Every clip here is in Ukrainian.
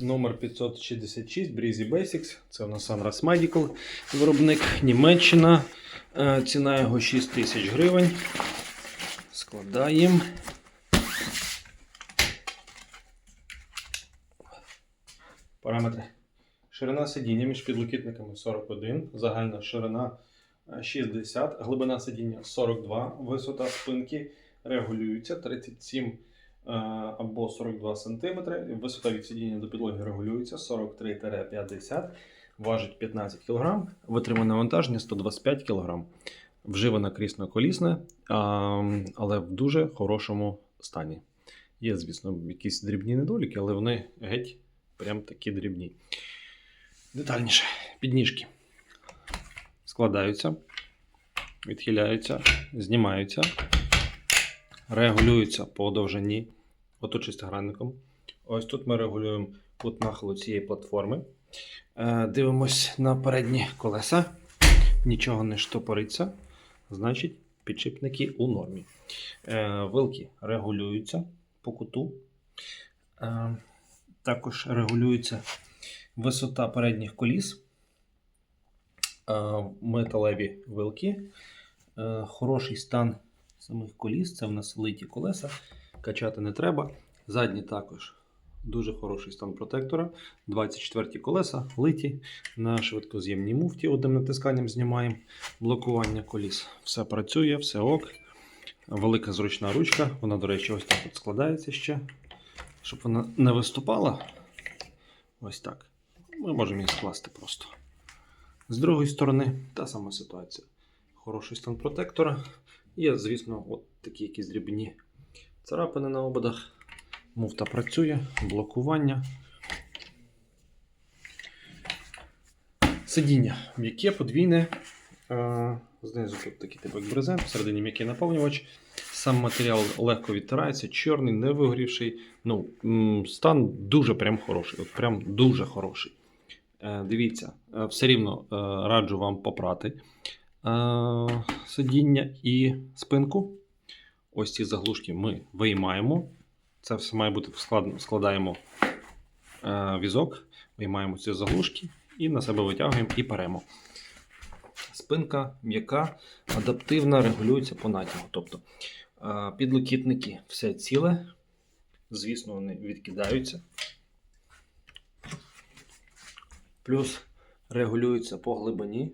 номер 566 Breezy Basics. Це у нас Sunrise Medical виробник Німеччина. Е, Ціна його 6 тисяч гривень. Складаємо. Параметри. Ширина сидіння між підлокітниками 41, загальна ширина е, 60, глибина сидіння 42, висота спинки регулюється 37 е, або 42 см. Висота від сидіння до підлоги регулюється 43-50, важить 15 кг, витримане навантаження 125 кг. Вживана крісно-колісне, але в дуже хорошому стані. Є, звісно, якісь дрібні недоліки, але вони геть прям такі дрібні. Детальніше. Підніжки складаються, відхиляються, знімаються, регулюються по довжині оточистогранником. Ось тут ми регулюємо кут нахилу цієї платформи. Е, Дивимось на передні колеса. Нічого не штопориться. Значить, підшипники у нормі. Е, Вилки регулюються по куту. Е, Також регулюється висота передніх коліс. Металеві вилки. Хороший стан самих коліс. Це в нас литі колеса. Качати не треба. Задні також дуже хороший стан протектора. 24 колеса литі на швидкоз'ємній муфті. Одним натисканням знімаємо блокування коліс. Все працює, все ок. Велика зручна ручка. Вона, до речі, ось так от складається ще. Щоб вона не виступала. Ось так. Ми можемо її скласти просто. З другої сторони, та сама ситуація. Хороший стан протектора. Є, звісно, от такі якісь дрібні царапини на ободах. Муфта працює, блокування. Сидіння м'яке, подвійне. Е, Знизу тут такий типу як брезент, всередині м'який наповнювач. Сам матеріал легко відтирається, чорний, не вигорівший. Ну, стан дуже прям хороший. От прям дуже хороший. Е, Дивіться, е, все рівно раджу вам попрати сидіння і спинку. Ось ці заглушки ми виймаємо. Це все має бути. Складаємо е, візок, виймаємо ці заглушки і на себе витягуємо і перемо. Спинка м'яка, адаптивна, регулюється по натягу. Тобто е, підлокітники все ціле. Звісно, вони відкидаються. Плюс регулюються по глибині.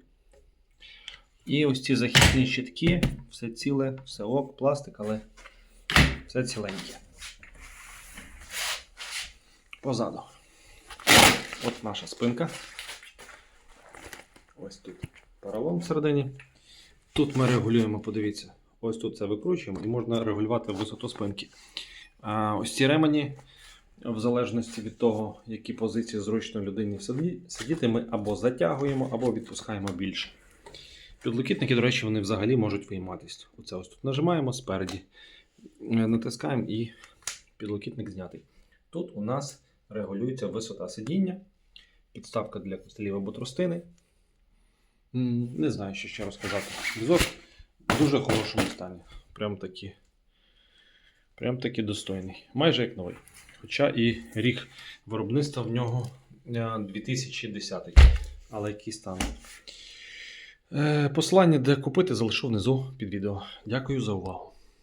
І ось ці захисні щитки, все ціле, все ок, пластик, але все ціленьке. Позаду. От наша спинка. Ось тут поролон всередині. Тут ми регулюємо, подивіться, ось тут це викручуємо і можна регулювати висоту спинки. А ось ці ремені, в залежності від того, які позиції зручно людині сидіти, ми або затягуємо, або відпускаємо більше. Підлокітники, до речі, вони взагалі можуть вийматися. Оце ось тут нажимаємо спереді, е, натискаємо і підлокітник знятий. Тут у нас регулюється висота сидіння, підставка для костелів або тростини. Не знаю, що ще розказати. Візок в дуже хорошому стані. Прям таки, прям таки достойний. Майже як новий. Хоча і рік виробництва в нього е, 2010. Але який стан. Е, Посилання, де купити, залишу внизу під відео. Дякую за увагу.